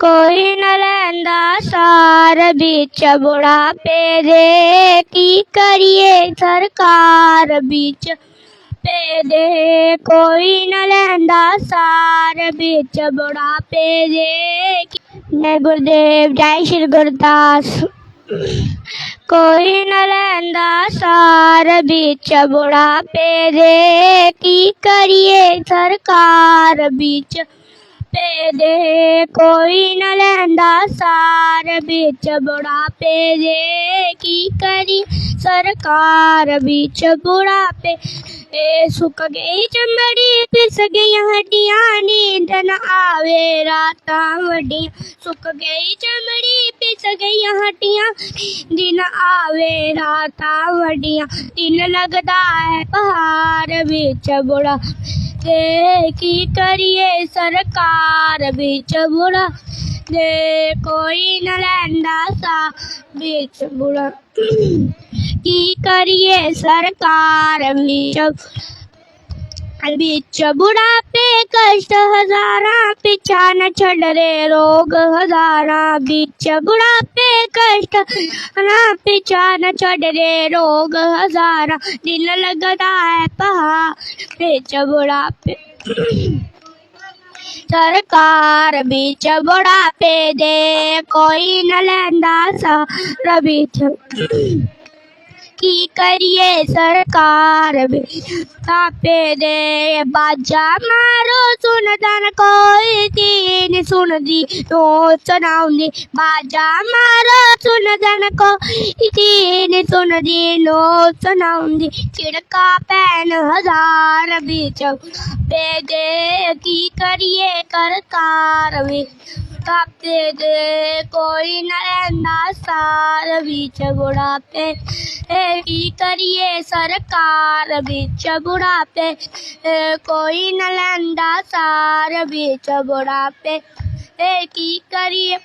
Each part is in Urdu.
ਕੋਈ ਨਾ ਲੈਂਦਾ ਸਾਰ ਵਿੱਚ ਬੁਢਾਪੇ ਦੇ ਕੀ ਕਰੀਏ ਸਰਕਾਰ ਵਿੱਚ ਪੇ ਦੇ ਕੋਈ ਨਾ ਲੈਂਦਾ ਸਾਰ ਵਿੱਚ ਬੁਢਾਪੇ ਦੇ ਨੇ ਗੁਰਦੇਵ ਜੈ ਸ਼੍ਰੀ ਗੁਰਦਾਸ ਕੋਈ ਨਾ ਲੈਂਦਾ ਸਾਰ ਵਿੱਚ ਬੁਢਾਪੇ ਦੇ ਕੀ ਕਰੀਏ ਸਰਕਾਰ ਵਿੱਚ ਪੇ ਦੇ ਕੋਈ ਨਾ ਲੈਂਦਾ ਸਾਰ ਵਿੱਚ ਬੁਢਾਪੇ ਦੇ ਕੀ ਕਰੀ ਸਰਕਾਰ ਵਿੱਚ ਬੁਢਾਪੇ ਏ ਸੁੱਕ ਗਈ ਚਮੜੀ ਪਿਸ ਗਈਆਂ ਹੱਡੀਆਂ ਨੀਂਦ ਨਾ ਆਵੇ ਰਾਤਾਂ ਵੱਡੀਆਂ ਸੁੱਕ ਗਈ ਚਮੜੀ ਪਿਸ ਗਈਆਂ ਹੱਡੀਆਂ ਦਿਨ ਆਵੇ ਰਾਤਾਂ ਵੱਡੀਆਂ ਦਿਨ ਲੱਗਦਾ ਹੈ ਪਹਾੜ ਵਿੱਚ ਬੁੜਾ ਤੇ ਕੀ ਕਰੀਏ ਸਰਕਾਰ ਵਿੱਚ ਬੁਰਾ? ਦੇ ਕੋਈ ਨਾ ਲੈਂਦਾ ਸਾ ਵਿੱਚ ਬੁੜਾ ਕੀ ਕਰੀਏ ਸਰਕਾਰ ਵਿੱਚ بچ بڑا پے کشت ہزارہ پچانا چھڑ رے روگ ہزارہ۔ بچ بڑا پے کشت ہزارہ پچانا چھڑ رے روگ ہزارہ۔ دل لگتا ہے پہا بچ بڑا پے سرکار بچ بڑا پے دے، کوئی نہ لیندہ سا۔ ربی کی کریے سرکار تاپے دے باجا، مارو سن دن، کوئی تین سن دی نو سناؤں دی۔ بادشاہ مارو سن دن، کوئی تین سن دی نو سناؤں دی۔ چڑکا پین ہزار بھی چو پے دے کی کریے کرکار بھی؟ تھاپتے دے کوئی نہ سار بیچ بڑھاپے کی کریے سرکار بیچ بڑھاپے کوئی نہ لینا سار بیچ بڑھاپے کی کریے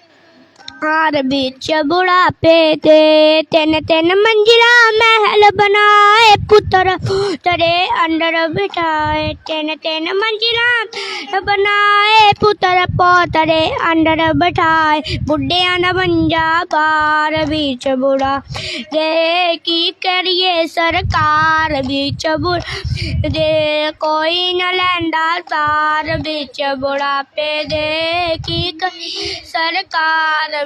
خار بچ بڑھاپے دے تین تین منجلہ محل بنائے پتر ترے اندر بٹھائے تین تین منجلہ بنائے پتر پوترے اندر بٹھائے بڈیا نہ بنجا پار بچ بڑھا دے کی کریے سرکار بچ بڑا دے کوئی نہ لیندا تار بچ بڑھاپے دے کی کریے سرکار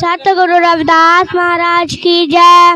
سات گرو رویداس مہاراج کی جے